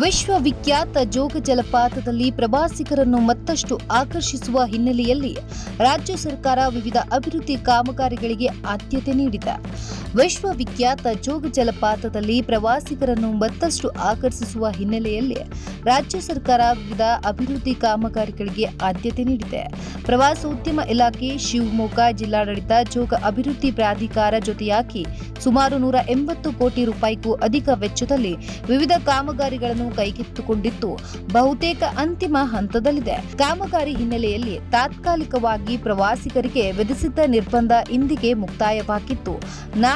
ವಿಶ್ವವಿಖ್ಯಾತ ಜೋಗ ಜಲಪಾತದಲ್ಲಿ ಪ್ರವಾಸಿಗರನ್ನು ಮತ್ತಷ್ಟು ಆಕರ್ಷಿಸುವ ಹಿನ್ನೆಲೆಯಲ್ಲಿ ರಾಜ್ಯ ಸರ್ಕಾರ ವಿವಿಧ ಅಭಿವೃದ್ಧಿ ಕಾಮಗಾರಿಗಳಿಗೆ ಆದ್ಯತೆ ನೀಡಿದೆ. ವಿಶ್ವವಿಖ್ಯಾತ ಜೋಗ ಜಲಪಾತದಲ್ಲಿ ಪ್ರವಾಸಿಗರನ್ನು ಮತ್ತಷ್ಟು ಆಕರ್ಷಿಸುವ ಹಿನ್ನೆಲೆಯಲ್ಲಿ ರಾಜ್ಯ ಸರ್ಕಾರ ವಿವಿಧ ಅಭಿವೃದ್ಧಿ ಕಾಮಗಾರಿಗಳಿಗೆ ಆದ್ಯತೆ ನೀಡಿದೆ. ಪ್ರವಾಸೋದ್ಯಮ ಇಲಾಖೆ ಶಿವಮೊಗ್ಗ ಜಿಲ್ಲಾಡಳಿತ ಜೋಗ ಅಭಿವೃದ್ಧಿ ಪ್ರಾಧಿಕಾರ ಜೊತೆಯಾಗಿ ಸುಮಾರು ನೂರ ಎಂಬತ್ತು ಕೋಟಿ ರೂಪಾಯಿಗೂ ಅಧಿಕ ವೆಚ್ಚದಲ್ಲಿ ವಿವಿಧ ಕಾಮಗಾರಿಗಳನ್ನು ಕೈಗೆತ್ತಿಕೊಂಡಿದ್ದು, ಬಹುತೇಕ ಅಂತಿಮ ಹಂತದಲ್ಲಿದೆ. ಕಾಮಗಾರಿ ಹಿನ್ನೆಲೆಯಲ್ಲಿ ತಾತ್ಕಾಲಿಕವಾಗಿ ಪ್ರವಾಸಿಗರಿಗೆ ವಿಧಿಸಿದ್ದ ನಿರ್ಬಂಧ ಇಂದಿಗೆ ಮುಕ್ತಾಯವಾಗಿದ್ದು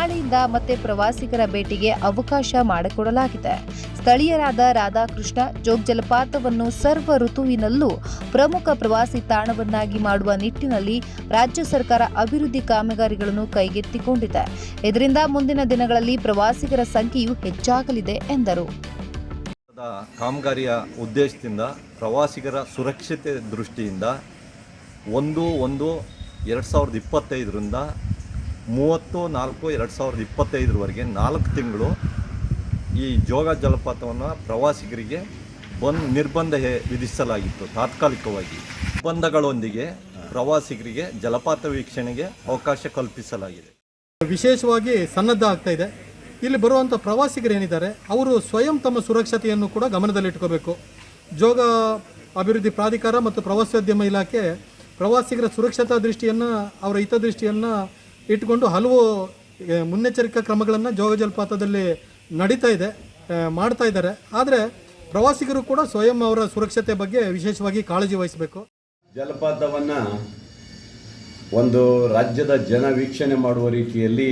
ನಾಳೆಯಿಂದ ಮತ್ತೆ ಪ್ರವಾಸಿಗರ ಭೇಟಿಗೆ ಅವಕಾಶ ಮಾಡಿಕೊಡಲಾಗಿದೆ. ಸ್ಥಳೀಯರಾದ ರಾಧಾಕೃಷ್ಣ ಜೋಗ್ ಜಲಪಾತವನ್ನು ಸರ್ವ ಋತುವಿನಲ್ಲೂ ಪ್ರಮುಖ ಪ್ರವಾಸಿ ತಾಣವನ್ನಾಗಿ ಮಾಡುವ ನಿಟ್ಟಿನಲ್ಲಿ ರಾಜ್ಯ ಸರ್ಕಾರ ಅಭಿವೃದ್ಧಿ ಕಾಮಗಾರಿಗಳನ್ನು ಕೈಗೆತ್ತಿಕೊಂಡಿದೆ. ಇದರಿಂದ ಮುಂದಿನ ದಿನಗಳಲ್ಲಿ ಪ್ರವಾಸಿಗರ ಸಂಖ್ಯೆಯು ಹೆಚ್ಚಾಗಲಿದೆ ಎಂದರು. ಕಾಮಗಾರಿಯ ಉದ್ದೇಶದಿಂದ ಪ್ರವಾಸಿಗರ ಸುರಕ್ಷತೆ ದೃಷ್ಟಿಯಿಂದ ಒಂದು ಒಂದು ಎರಡು ಸಾವಿರದ ಇಪ್ಪತ್ತೈದರಿಂದ ಮೂವತ್ತು, ನಾಲ್ಕು, ಎರಡು ಸಾವಿರದ ಇಪ್ಪತ್ತೈದರವರೆಗೆ ನಾಲ್ಕು ತಿಂಗಳು ಈ ಜೋಗ ಜಲಪಾತವನ್ನು ಪ್ರವಾಸಿಗರಿಗೆ ಬಂದ್ ನಿರ್ಬಂಧ ವಿಧಿಸಲಾಗಿತ್ತು ತಾತ್ಕಾಲಿಕವಾಗಿ. ನಿರ್ಬಂಧಗಳೊಂದಿಗೆ ಪ್ರವಾಸಿಗರಿಗೆ ಜಲಪಾತ ವೀಕ್ಷಣೆಗೆ ಅವಕಾಶ ಕಲ್ಪಿಸಲಾಗಿದೆ. ವಿಶೇಷವಾಗಿ ಸನ್ನದ್ಧ ಆಗ್ತಾ ಇದೆ. ಇಲ್ಲಿ ಬರುವಂಥ ಪ್ರವಾಸಿಗರು ಏನಿದ್ದಾರೆ, ಅವರು ಸ್ವಯಂ ತಮ್ಮ ಸುರಕ್ಷತೆಯನ್ನು ಕೂಡ ಗಮನದಲ್ಲಿಟ್ಕೋಬೇಕು. ಜೋಗ ಅಭಿವೃದ್ಧಿ ಪ್ರಾಧಿಕಾರ ಮತ್ತು ಪ್ರವಾಸೋದ್ಯಮ ಇಲಾಖೆ ಪ್ರವಾಸಿಗರ ಸುರಕ್ಷತಾ ದೃಷ್ಟಿಯನ್ನು, ಅವರ ಹಿತದೃಷ್ಟಿಯನ್ನು ಇಟ್ಕೊಂಡು ಹಲವು ಮುನ್ನೆಚ್ಚರಿಕಾ ಕ್ರಮಗಳನ್ನು ಜೋಗ ಜಲಪಾತದಲ್ಲಿ ನಡೀತಾ ಇದೆ ಮಾಡ್ತಾ ಇದ್ದಾರೆ. ಆದರೆ ಪ್ರವಾಸಿಗರು ಕೂಡ ಸ್ವಯಂ ಅವರ ಸುರಕ್ಷತೆ ಬಗ್ಗೆ ವಿಶೇಷವಾಗಿ ಕಾಳಜಿ ವಹಿಸಬೇಕು. ಜಲಪಾತವನ್ನು ಒಂದು ರಾಜ್ಯದ ಜನ ವೀಕ್ಷಣೆ ಮಾಡುವ ರೀತಿಯಲ್ಲಿ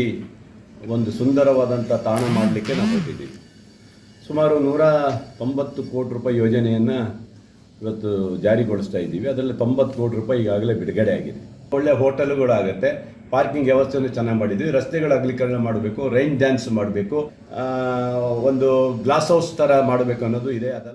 ಒಂದು ಸುಂದರವಾದಂಥ ತಾಣ ಮಾಡಲಿಕ್ಕೆ ನಾವು ಹೊರಟಿದ್ದೀವಿ ಸುಮಾರು ನೂರ ತೊಂಬತ್ತು ಕೋಟಿ ರೂಪಾಯಿ ಯೋಜನೆಯನ್ನು ಇವತ್ತು ಜಾರಿಗೊಳಿಸ್ತಾ ಇದ್ದೀವಿ. ಅದರಲ್ಲಿ ತೊಂಬತ್ತು ಕೋಟಿ ರೂಪಾಯಿ ಈಗಾಗಲೇ ಬಿಡುಗಡೆ ಆಗಿದೆ. ಒಳ್ಳೆ ಹೋಟೆಲ್ಗಳಾಗುತ್ತೆ. ಪಾರ್ಕಿಂಗ್ ವ್ಯವಸ್ಥೆಯನ್ನು ಚೆನ್ನಾಗಿ ಮಾಡಿದ್ವಿ. ರಸ್ತೆಗಳ ಅಗಲೀಕರಣ ಮಾಡಬೇಕು, ರೈನ್ ಡ್ಯಾನ್ಸ್ ಮಾಡಬೇಕು. ಒಂದು ಗ್ಲಾಸ್ ಹೌಸ್ ಥರ ಮಾಡಬೇಕು ಅನ್ನೋದು ಇದೆ. ಅದೆಲ್ಲ